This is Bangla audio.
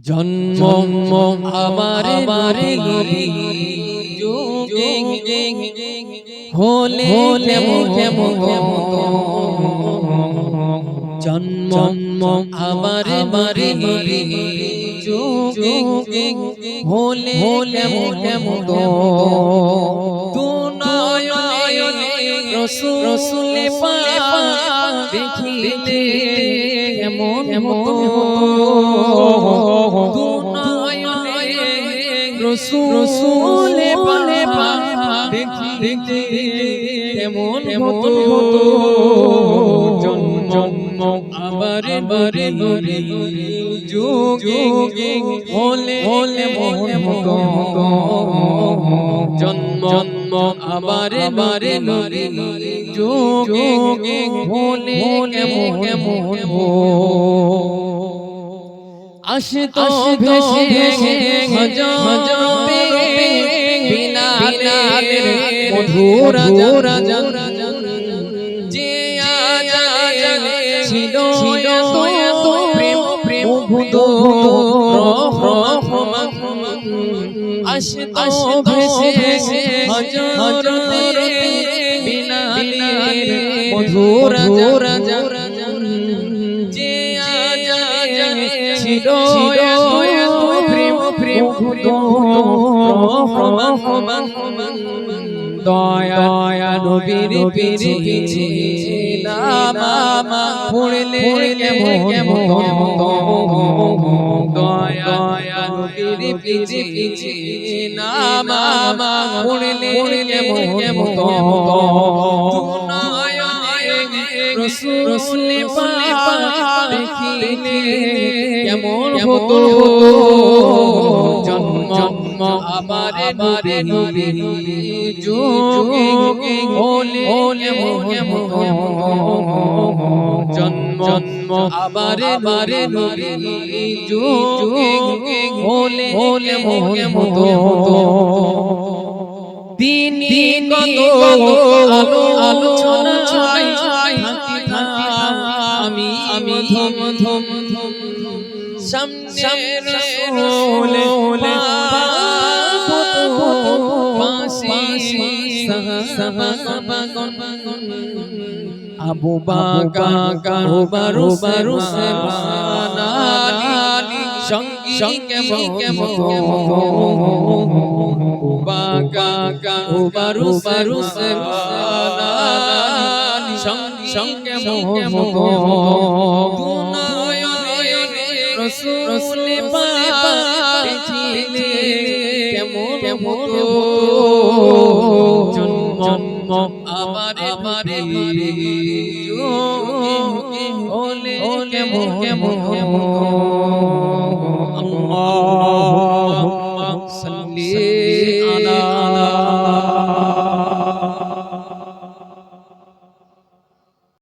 জন্ম আমার যোগে হলে জন্ম আমার যোগে হলে রসুল রসুলে দেখিলে তু নয়নে রসুল পা দেখিলে কেমন কেমন জন্ম আবার বারে নরে যোগে হলে হলে মনে মতো। জন্ম জন্ম আবার বারে নরে যোগে হলে, কেমন কেমন আসে তো ভেসে হজবে মধুর রাজন যে ছিল প্রেম প্রেম ভূত তো ভেসে হজরতে বিলালের মধুর রাজন ছিল প্রেম প্রেম দয়া নবীর পিছে নামা পড়লে কেমন দয়া নবীর পিছে পিছে নামা পড়লে কেমন কেমন রসুল দেখিলে কেমন হতো জন্ম আবার বারে নরে যোগে হলে হলে জন্ম আবার বারে নরে যোগে হলে হলে মতো দিন দিন কত আলো চাই আমি আমি ধম ধম ধম সামনে রসুলে আবু গারো বারো বারো সঙ্গী কেমন কেমন গারো বারো বারো সঙ্গী কেমন রসুলে কেমন কেমন জন্ম আমারে মারে হলে কেমন কেমন আল্লাহ সাল্লি